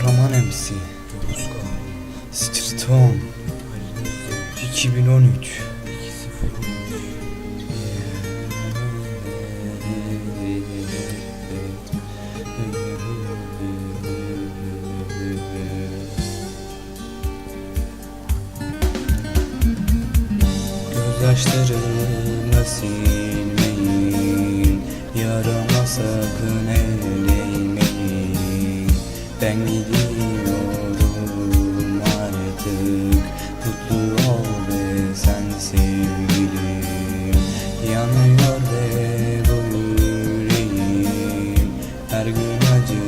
Kahraman MC Street Home 2013 Gözyaşlarımı silmeyin Yarama sakın Ben gidiyorum artık. Mutlu ol ve sen sevgilim. Yanıyor ve bu yüreğim. Her gün acı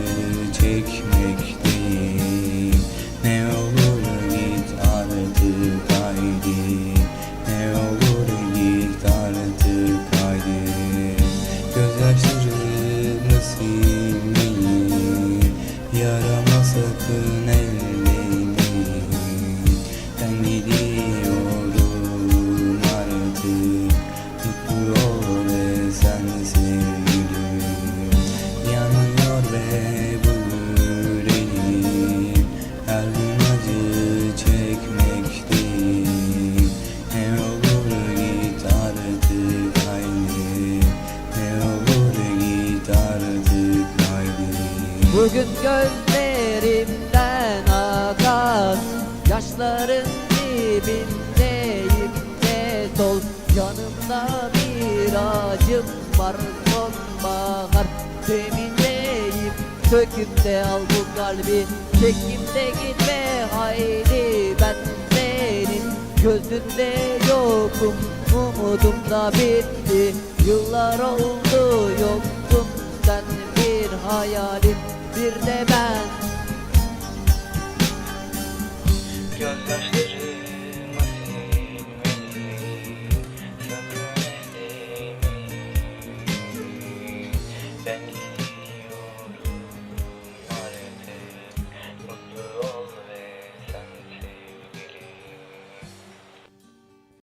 çekmekteyim Ne olur git artık haydi. Ne olur git artık haydi. Gözyaşlarımı silmeyin sakın ellemeyin Ben gidiyorum artık. Mutlu ol ve sen Yanıyor ve bu yüreğim Her gün acı çekmekteyim Ne olur git artık haydi. Ne olur git artık haydi. Bugün gözlerimden akan Yaşların dibindeyim. Ne sol Yanımda bir acım var. Sonbahar Demindeyim söküp de al bu kalbi. Çekip de gitme haydi ben senin Gözünde yokum umudum da bitti. Yıllar oldu yoktum. Sen bir hayalim bir de ben Gözyaşlarımı